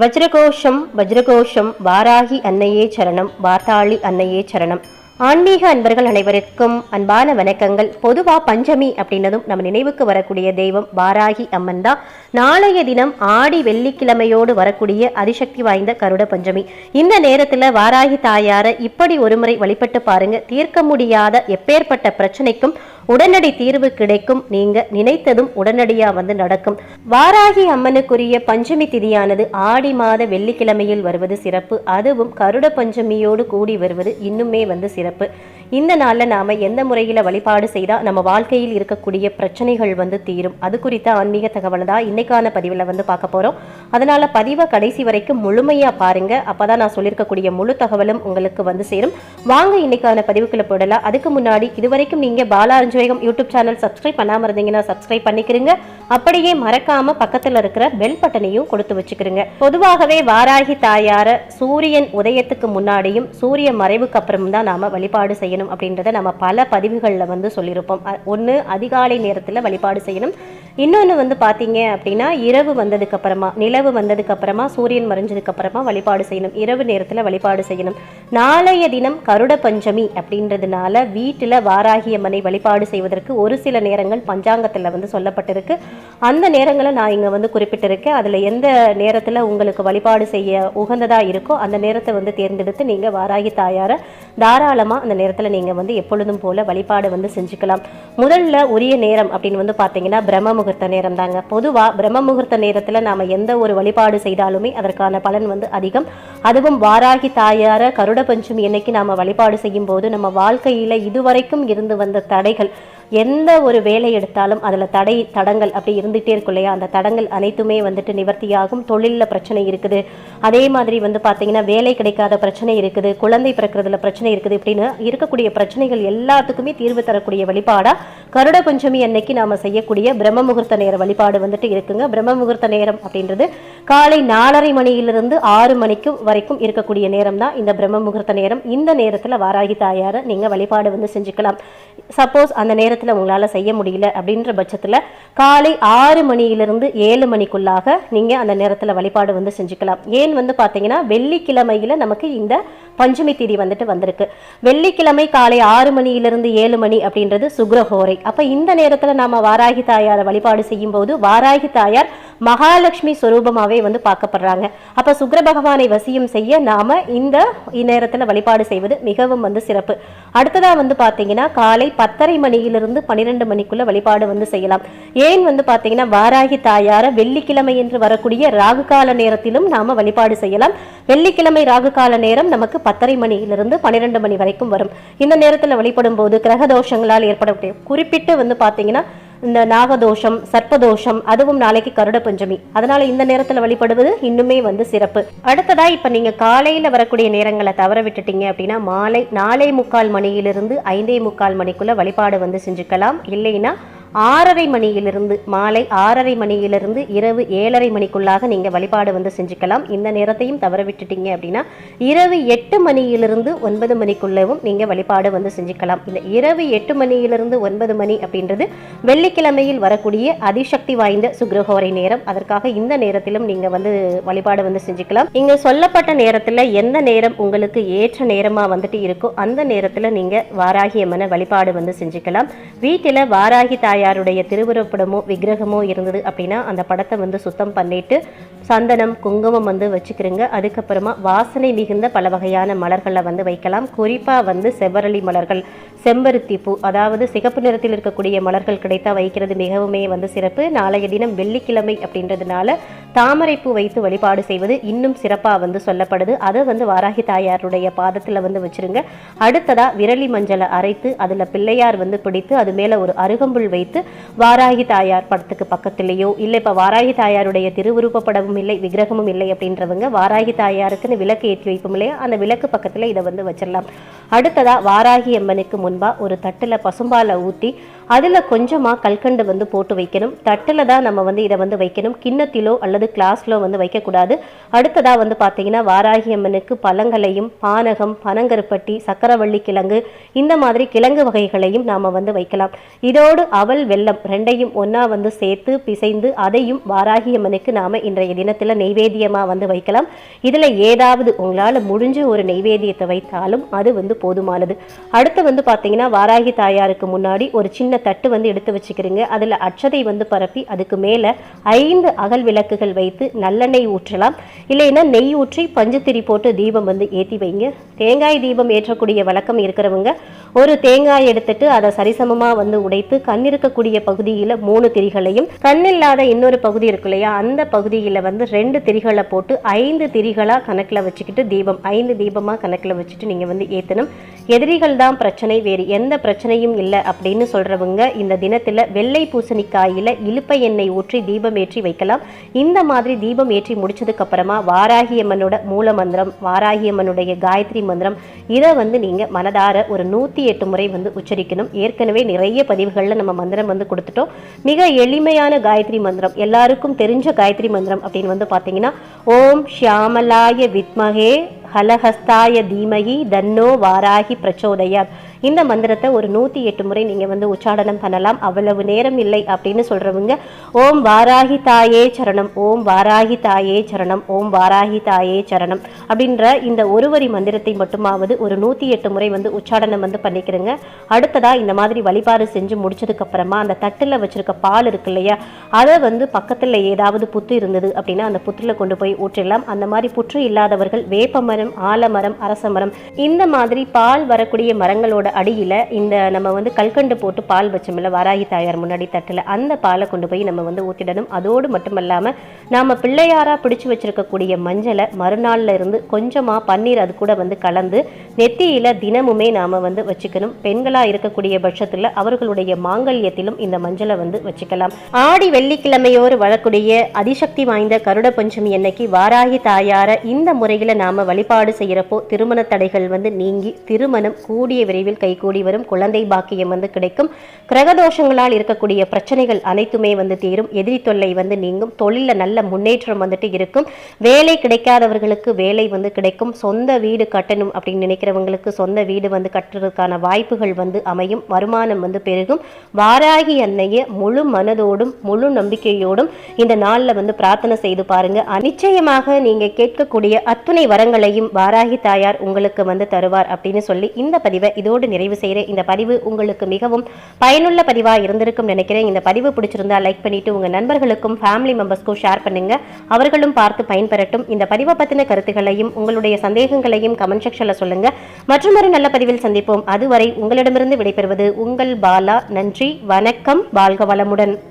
வஜ்ரகோஷம் வஜ்ரகோஷம் வாராகி அன்னையே சரணம் வார்த்தாளி அன்னையே சரணம். ஆன்மீக அன்பர்கள் அனைவருக்கும் அன்பான வணக்கங்கள். பொதுவா பஞ்சமி அப்படின்னதும் நம்ம நினைவுக்கு வரக்கூடிய தெய்வம் வாராகி அம்மன் தான். நாளைய தினம் ஆடி வெள்ளிக்கிழமையோடு வரக்கூடிய அதிசக்தி வாய்ந்த கருட பஞ்சமி. இந்த நேரத்துல வாராகி தாயார இப்படி ஒருமுறை வழிபட்டு பாருங்க. தீர்க்க முடியாத எப்பேற்பட்ட பிரச்சனைக்கும் உடனடி தீர்வு கிடைக்கும். நீங்க நினைத்ததும் உடனடியா வந்து நடக்கும். வாராகி அம்மனுக்குரிய பஞ்சமி திதியானது ஆடி மாத வெள்ளிக்கிழமையில் வருவது சிறப்பு. அதுவும் கருட பஞ்சமியோடு கூடி வருவது இன்னுமே வந்து சிறப்பு. இந்த நாளில் நாம் எந்த முறையில் வழிபாடு செய்தால் நம்ம வாழ்க்கையில் இருக்கக்கூடிய பிரச்சனைகள் வந்து தீரும். அது குறித்த ஆன்மீக தகவல் தான் இன்னைக்கான பதிவில் வந்து பார்க்க போகிறோம் அதனால் பதிவை கடைசி வரைக்கும் முழுமையா பாருங்க. அப்பதான் நான் சொல்லியிருக்கக்கூடிய முழு தகவலும் உங்களுக்கு வந்து சேரும். வாங்க இன்னைக்கான பதிவுக்குள்ள போடலாம் அதுக்கு முன்னாடி இதுவரைக்கும் நீங்கள் பாலாஜி அஞ்சுவேகம் யூடியூப் சேனல் சப்ஸ்கிரைப் பண்ணாமல் இருந்தீங்கன்னா சப்ஸ்கிரைப் பண்ணிக்கிறீங்க. அப்படியே மறக்காம பக்கத்தில் இருக்கிற பெல் பட்டனையும் கொடுத்து வச்சுக்கிறீங்க. பொதுவாகவே வாராகி தாயார சூரியன் உதயத்துக்கு முன்னாடியும் சூரிய மறைவுக்கு அப்புறம் தான் நாம வழிபாடு செய்யணும் அப்படின்றத நம்ம பல பதிவுகளில் வந்து சொல்லியிருப்போம். ஒன்று அதிகாலை நேரத்தில் வழிபாடு செய்யணும். இன்னொன்று வந்து பார்த்தீங்க அப்படின்னா இரவு வந்ததுக்கு அப்புறமா நிலவு வந்ததுக்கு அப்புறமா சூரியன் மறைஞ்சதுக்கு அப்புறமா வழிபாடு செய்யணும். இரவு நேரத்தில் வழிபாடு செய்யணும். நாளைய தினம் கருட பஞ்சமி அப்படின்றதுனால வீட்டில் வாராகிய மனை வழிபாடு செய்வதற்கு ஒரு சில நேரங்கள் பஞ்சாங்கத்தில் வந்து சொல்லப்பட்டிருக்கு. அந்த நேரங்களை நான் இங்கே வந்து குறிப்பிட்டிருக்கேன். அதில் எந்த நேரத்தில் உங்களுக்கு வழிபாடு செய்ய உகந்ததாக இருக்கோ அந்த நேரத்தை வந்து தேர்ந்தெடுத்து நீங்கள் வாராகி தாயாரை தாராளமாக அந்த நேரத்தில் நீங்கள் வந்து எப்பொழுதும் போல வழிபாடு வந்து செஞ்சுக்கலாம். முதல்ல உரிய நேரம் அப்படின்னு வந்து பார்த்தீங்கன்னா பிரம்ம முகூர்த்த நேரம் தாங்க. பொதுவாக பிரம்ம முகூர்த்த நேரத்தில் நாம் எந்த ஒரு வழிபாடு செய்தாலுமே அதற்கான பலன் வந்து அதிகம். அதுவும் வாராகி தாயார கருட பஞ்சமி என்னைக்கு நாம் வழிபாடு செய்யும் போது நம்ம வாழ்க்கையில் இதுவரைக்கும் இருந்து வந்த தடைகள் எந்த ஒரு வேலை எடுத்தாலும் அதில் தடை தடங்கள் அப்படி இருந்துகிட்டே இருக்கும் இல்லையா? அந்த தடங்கள் அனைத்துமே வந்துட்டு நிவர்த்தியாகும். தொழிலில் பிரச்சனை இருக்குது. அதே மாதிரி வந்து பார்த்தீங்கன்னா வேலை கிடைக்காத பிரச்சனை இருக்குது. குழந்தை பிறக்கிறதுல பிரச்சனை இருக்குது. இப்படின்னு இருக்கக்கூடிய பிரச்சனைகள் எல்லாத்துக்குமே தீர்வு தரக்கூடிய வழிபாடாக கருட பஞ்சமி அன்னைக்கு நாம் செய்யக்கூடிய பிரம்ம முகூர்த்த நேர வழிபாடு வந்துட்டு இருக்குங்க. பிரம்ம முகூர்த்த நேரம் அப்படின்றது காலை நாலரை மணியிலிருந்து ஆறு மணிக்கு வரைக்கும் இருக்கக்கூடிய நேரம் தான் இந்த பிரம்ம முகூர்த்த நேரம். இந்த நேரத்தில் வாராகி தாயாரை நீங்கள் வழிபாடு வந்து செஞ்சுக்கலாம். சப்போஸ் அந்த நேரத்தில் உங்களால் செய்ய முடியல அப்படின்ற பட்சத்தில் காலை ஆறு மணியிலிருந்து ஏழு மணிக்குள்ளாக நீங்கள் அந்த நேரத்தில் வழிபாடு வந்து செஞ்சுக்கலாம். ஏன் வந்து பார்த்தீங்கன்னா வெள்ளிக்கிழமையில் நமக்கு இந்த பஞ்சமி திதி வந்துட்டு வந்திருக்கு. வெள்ளிக்கிழமை காலை ஆறு மணியிலிருந்து ஏழு மணி அப்படின்றது சுக்ரஹோரை. அப்போ இந்த நேரத்தில் நாம் வாராகி தாயாரை வழிபாடு செய்யும் போது வாராகி தாயார் மகாலட்சுமி சுரூபமாகவே வந்து பார்க்கப்படுறாங்க. அப்போ சுக்ர பகவானை வசியம் செய்ய நாம இந்த நேரத்தில் வழிபாடு செய்வது மிகவும் வந்து சிறப்பு. அடுத்ததாக வந்து பார்த்தீங்கன்னா காலை பத்தரை மணியிலிருந்து பன்னிரெண்டு மணிக்குள்ள வழிபாடு வந்து செய்யலாம். ஏன் வந்து பார்த்தீங்கன்னா வாராகி தாயாரை வெள்ளிக்கிழமை என்று வரக்கூடிய ராகு கால நேரத்திலும் நாம வழிபாடு செய்யலாம். வெள்ளிக்கிழமை ராகு கால நேரம் நமக்கு பத்தரை மணியிலிருந்து பன்னிரெண்டு மணி வரைக்கும் வரும். இந்த நேரத்தில் வழிபடும் போது கிரக தோஷங்களால் ஏற்படக்கூடிய குறிப்பிட்டு வந்து பார்த்தீங்கன்னா இந்த நாகதோஷம் சர்ப்பதோஷம் அதுவும் நாளைக்கு கருட பஞ்சமி. அதனால இந்த நேரத்தில் வழிபடுவது இன்னுமே வந்து சிறப்பு. அடுத்ததா இப்ப நீங்க காலையில வரக்கூடிய நேரங்களை தவற விட்டுட்டீங்க அப்படின்னா மாலை நாலே முக்கால் மணியிலிருந்து ஐந்தே முக்கால் மணிக்குள்ள வழிபாடு வந்து செஞ்சுக்கலாம். இல்லைன்னா ஆறரை மணியிலிருந்து மாலை ஆறரை மணியிலிருந்து இரவு ஏழரை மணிக்குள்ளாக நீங்கள் வழிபாடு வந்து செஞ்சுக்கலாம். இந்த நேரத்தையும் தவற விட்டுட்டீங்க அப்படின்னா இரவு எட்டு மணியிலிருந்து ஒன்பது மணிக்குள்ளவும் நீங்கள் வழிபாடு வந்து செஞ்சுக்கலாம். இந்த இரவு எட்டு மணியிலிருந்து ஒன்பது மணி அப்படின்றது வெள்ளிக்கிழமையில் வரக்கூடிய அதிசக்தி வாய்ந்த சுக்ரஹோரை நேரம். அதற்காக இந்த நேரத்திலும் நீங்கள் வந்து வழிபாடு வந்து செஞ்சுக்கலாம். இங்கே சொல்லப்பட்ட நேரத்தில் எந்த நேரம் உங்களுக்கு ஏற்ற நேரமாக வந்துட்டு இருக்கோ அந்த நேரத்தில் நீங்கள் வாராகி அம்மனை வழிபாடு வந்து செஞ்சுக்கலாம். வீட்டில் வாராகி தாய் தாயாருடைய திருவுருப்படமோ விக்கிரகமோ இருந்தது அப்படின்னா அந்த படத்தை வந்து சுத்தம் பண்ணிட்டு சந்தனம் குங்குமம் வந்து வச்சுக்கிறோங்க. அதுக்கப்புறமா வாசனை மிகுந்த பல வகையான மலர்களை வந்து வைக்கலாம். குறிப்பாக வந்து செவ்வரளி மலர்கள் செம்பருத்தி பூ அதாவது சிகப்பு நிறத்தில் இருக்கக்கூடிய மலர்கள் கிடைத்தா வைக்கிறது மிகவுமே வந்து சிறப்பு. நாளைய தினம் வெள்ளிக்கிழமை அப்படின்றதுனால தாமரைப்பூ வைத்து வழிபாடு செய்வது இன்னும் சிறப்பாக வந்து சொல்லப்படுது. அதை வந்து வாராகி தாயாருடைய பாதத்தில் வந்து வச்சிருங்க. அடுத்ததாக விரலி மஞ்சளை அரைத்து அதில் பிள்ளையார் வந்து பிடித்து அது மேலே ஒரு அருகம்புல் வைத்து வாராகி தாயார் படத்துக்கு பக்கத்துலேயோ இல்லை இப்போ வாராகி தாயாருடைய திருவுருவ படமும் இல்லை விக்கிரகமும் இல்லை அப்படின்றவங்க வாராகி தாயாருக்குன்னு விளக்கு ஏற்றி வைப்போம் இல்லையா? அந்த விளக்கு பக்கத்தில் இதை வந்து வச்சிடலாம். அடுத்ததாக வாராகி அம்மனுக்கு முன்பாக ஒரு தட்டில் பசும்பாலை ஊற்றி அதில் கொஞ்சமாக கல்கண்டு வந்து போட்டு வைக்கணும். தட்டில் தான் நம்ம வந்து இதை வந்து வைக்கணும். கிண்ணத்திலோ அல்லது கிளாஸ்லோ வந்து வைக்கக்கூடாது. அடுத்ததாக வந்து பார்த்தீங்கன்னா வாராகி அம்மனுக்கு பழங்களையும் பானகம் பனங்கருப்பட்டி சக்கரவள்ளி கிழங்கு இந்த மாதிரி கிழங்கு வகைகளையும் நாம் வந்து வைக்கலாம். இதோடு அவல் வெள்ளம் ரெண்டையும் ஒன்றா வந்து சேர்த்து பிசைந்து அதையும் வாராகி அம்மனுக்கு நாம் இன்றைய தினத்தில் நெய்வேத்தியமாக வந்து வைக்கலாம். இதில் ஏதாவது உங்களால் முடிஞ்ச ஒரு நெய்வேத்தியத்தை வைத்தாலும் அது வந்து போதுமானது. அடுத்து வந்து பார்த்தீங்கன்னா வாராகி தாயாருக்கு முன்னாடி ஒரு சின்ன தட்டு வந்து எடுத்து வச்சுக்கிறீங்க. அதில் அச்சதை வந்து பரப்பி அதுக்கு மேலே ஐந்து அகல் விளக்குகள் வைத்து நல்லெண்ணெய் ஊற்றலாம். இல்லைன்னா நெய் ஊற்றி பஞ்சுத்திரி போட்டு தீபம் வந்து ஏற்றி வைங்க. தேங்காய் தீபம் ஏற்றக்கூடிய வழக்கம் இருக்கிறவங்க ஒரு தேங்காய் எடுத்துட்டு அதை சரிசமமாக வந்து உடைத்து கண் இருக்கக்கூடிய பகுதியில் மூணு திரிகளையும் கண் இல்லாத இன்னொரு பகுதி இருக்கு இல்லையா அந்த பகுதியில் வந்து ரெண்டு திரிகளை போட்டு ஐந்து திரிகளாக கணக்கில் வச்சுக்கிட்டு தீபம் ஐந்து தீபமாக கணக்கில் வச்சுட்டு நீங்கள் வந்து ஏற்றணும் எதிரிகள் தான் பிரச்சனை வேறு எந்த பிரச்சனையும் இல்லை அப்படின்னு சொல்கிறவங்க இந்த தினத்தில் வெள்ளை பூசணிக்காயில் இலுப்பை எண்ணெய் ஊற்றி தீபம் ஏற்றி வைக்கலாம். இந்த மாதிரி தீபம் ஏற்றி முடிச்சதுக்கு வாராகியம்மனோட மூல மந்திரம் வாராகியம்மனுடைய காயத்ரி மந்திரம் இதை வந்து நீங்கள் மனதார ஒரு நூற்றி எட்டு முறை வந்து உச்சரிக்கணும். ஏற்கனவே நிறைய பதிவுகளில் நம்ம மந்திரம் வந்து கொடுத்துட்டோம். மிக எளிமையான காயத்ரி மந்திரம் எல்லாருக்கும் தெரிஞ்ச காயத்ரி மந்திரம் அப்படின்னு வந்து பார்த்தீங்கன்னா ஓம் ஷியாமலாய வித்மகே ஹலஹஸ்தாய தீமகி தன்னோ வாராகி பிரச்சோதயாத். இந்த மந்திரத்தை ஒரு நூற்றி எட்டு முறை நீங்கள் வந்து உச்சாடனம் பண்ணலாம். அவ்வளவு நேரம் இல்லை அப்படின்னு சொல்கிறவங்க ஓம் வாராகி தாயே சரணம் ஓம் வாராகி தாயே சரணம் ஓம் வாராகி தாயே சரணம் அப்படின்ற இந்த ஒரு வரி மந்திரத்தை மட்டுமாவது ஒரு நூற்றி எட்டு முறை வந்து உச்சாடனம் வந்து பண்ணிக்கிறேங்க. அடுத்ததாக இந்த மாதிரி வழிபாடு செஞ்சு முடிச்சதுக்கப்புறமா அந்த தட்டில் வச்சுருக்க பால் இருக்கு இல்லையா அதை வந்து பக்கத்தில் ஏதாவது புத்து இருந்தது அப்படின்னா அந்த புத்தில் கொண்டு போய் ஊற்றிடலாம். அந்த மாதிரி புற்று இல்லாதவர்கள் வேப்பமரம் ஆலமரம் அரசமரம் இந்த மாதிரி பால் வரக்கூடிய மரங்களோட அடியில் இந்த நம்ம வந்து கல்கண்டு போட்டு பால் வச்சோம்ல வாராகி தாயார் முன்னாடி தட்டில் அந்த பாலை கொண்டு போய் நம்ம வந்து ஊற்றிடணும் அதோடு மட்டுமல்லாமல் நாம் பிள்ளையாராக பிடிச்சி வச்சிருக்கக்கூடிய மஞ்சளை மறுநாள்ல இருந்து கொஞ்சமாக பன்னீர் அது கூட வந்து கலந்து நெத்தியில் தினமுமே நாம் வந்து வச்சுக்கணும். பெண்களாக இருக்கக்கூடிய பட்சத்தில் அவர்களுடைய மாங்கல்யத்திலும் இந்த மஞ்சளை வந்து வச்சுக்கலாம். ஆடி வெள்ளிக்கிழமையோடு வரக்கூடிய அதிசக்தி வாய்ந்த கருட பஞ்சமி அன்னைக்கு வாராகி தாயார இந்த முறையில் நாம் வழிபாடு செய்கிறப்போ திருமண தடைகள் வந்து நீங்கி திருமணம் கூடிய விரைவில் கைகூடி வரும். குழந்தை பாக்கியம் வந்து கிடைக்கும். கிரகதோஷங்களால் இருக்கக்கூடிய பிரச்சனைகள் அனைத்துமே வந்து தீரும். எதிரி தொல்லை வந்து நீங்கும். தொழிலில் நல்ல முன்னேற்றம் வந்துட்டு இருக்கும். வேலை கிடைக்காதவர்களுக்கு வேலை வந்து கிடைக்கும். சொந்த வீடு கட்டணும் அப்படின்னு நினைக்கிறவங்களுக்கு சொந்த வீடு வந்து கட்டுறதுக்கான வாய்ப்புகள் வந்து அமையும். வருமானம் வந்து பெருகும். வாராகி அன்னைய முழு மனதோடும் முழு நம்பிக்கையோடும் இந்த நாளில் வந்து பிரார்த்தனை செய்து பாருங்க. நிச்சயமாக நீங்க கேட்கக்கூடிய அத்துணை வரங்களையும் வாராகி தாயார் உங்களுக்கு வந்து தருவார் அப்படின்னு சொல்லி இந்த பதிவை இதோடு நிறைவு செய்கிறேன். இந்த பதிவு உங்களுக்கு மிகவும் பயனுள்ள பதிவாக இருந்திருக்கும் நினைக்கிறேன். இந்த பதிவு பிடிச்சிருந்தா லைக் பண்ணிட்டு உங்க நண்பர்களுக்கும் ஃபேமிலி மெம்பர்ஸ்க்கும் ஷேர் பண்ணுங்க. அவர்களும் பார்த்து பயன்பெறட்டும். இந்த பதிவை பற்றின கருத்துக்களையும் உங்களுடைய சந்தேகங்களையும் கமெண்ட் செக்ஷனில் சொல்லுங்க. மற்றும் ஒரு நல்ல பதிவில் சந்திப்போம். அதுவரை உங்களிடமிருந்து விடைபெறுவது உங்கள் பாலா. நன்றி வணக்கம். வாழ்க வளமுடன்.